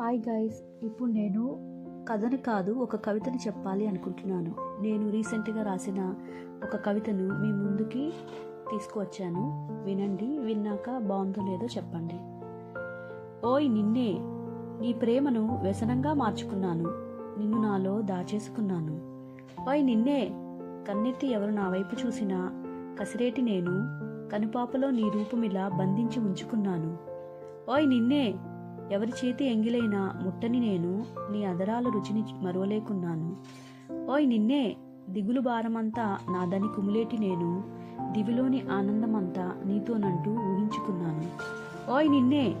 Hi guys ఇప్పుడు నేను కథను కాదు ఒక కవితని చెప్పాలి అనుకుంటున్నాను. నేను రీసెంట్గా రాసిన ఒక కవితను మీ ముందుకి తీసుకువచ్చాను. వినండి విన్నాక బాగుందో లేదో చెప్పండి. ఓయ్ నిన్నే నీ ప్రేమను వ్యసనంగా మార్చుకున్నాను. నిన్ను నాలో దాచేసుకున్నాను. ఓయ్ నిన్నే కన్నెత్తి ఎవరు నా వైపు చూసినా కసిరేటి నేను కనుపాపలో నీ రూపమిలా బంధించి ఉంచుకున్నాను. ఓయ్ నిన్నే ఎవరి చేతి ఎంగిలైనా ముట్టని నేను నీ అదరాల రుచిని మరువలేకున్నాను. ఓయ్ నిన్నే దిగులు భారమంతా నాదని కుమిలేటి నేను దివిలోని ఆనందమంతా నీతోనంటూ ఊహించుకున్నాను. ఓయ్ నిన్నే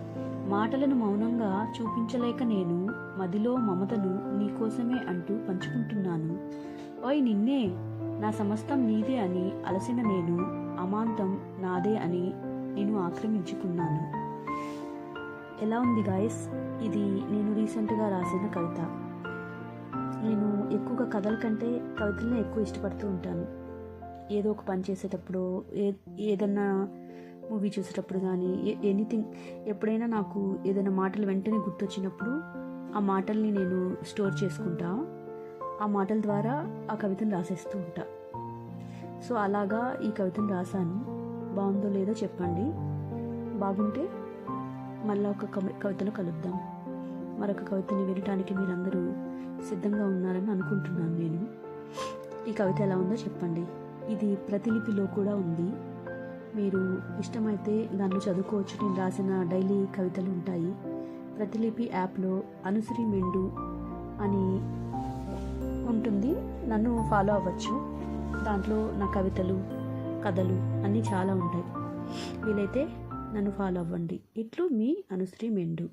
మాటలను మౌనంగా చూపించలేక నేను మదిలో మమతను నీకోసమే అంటూ పంచుకుంటున్నాను. ఓయ్ నిన్నే నా సమస్తం నీదే అని అలసిన నేను అమాంతం నాదే అని నేను ఆక్రమించుకున్నాను. ఎలా ఉంది గాయస్ ఇది నేను రీసెంట్గా రాసిన కవిత. నేను ఎక్కువగా కథల కంటే కవితలనే ఎక్కువ ఇష్టపడుతూ ఉంటాను. ఏదో ఒక పని చేసేటప్పుడు ఏ ఏదన్నా మూవీ చూసేటప్పుడు కానీ ఎనీథింగ్ ఎప్పుడైనా నాకు ఏదైనా మాటలు వెంటనే గుర్తొచ్చినప్పుడు ఆ మాటల్ని నేను స్టోర్ చేసుకుంటా. ఆ మాటల ద్వారా ఆ కవితను రాసేస్తూ ఉంటా. సో అలాగా ఈ కవితను రాశాను. బాగుందో లేదో చెప్పండి. బాగుంటే మళ్ళీ ఒక కవి కవితలో కలుద్దాం. మరొక కవితని వినటానికి మీరందరూ సిద్ధంగా ఉన్నారని అనుకుంటున్నాను నేను. ఈ కవిత ఎలా ఉందో చెప్పండి. ఇది ప్రతిలిపిలో కూడా ఉంది. మీరు ఇష్టమైతే దాన్ని చదువుకోవచ్చు. నేను రాసిన డైలీ కవితలు ఉంటాయి. ప్రతిలిపి యాప్లో అనుసరి మెండు అని ఉంటుంది. నన్ను ఫాలో అవ్వచ్చు. దాంట్లో నా కవితలు కథలు అన్నీ చాలా ఉంటాయి. వీలైతే నన్ను ఫాలో అవ్వండి. ఇట్లు మీ అనుశ్రీ మెండు.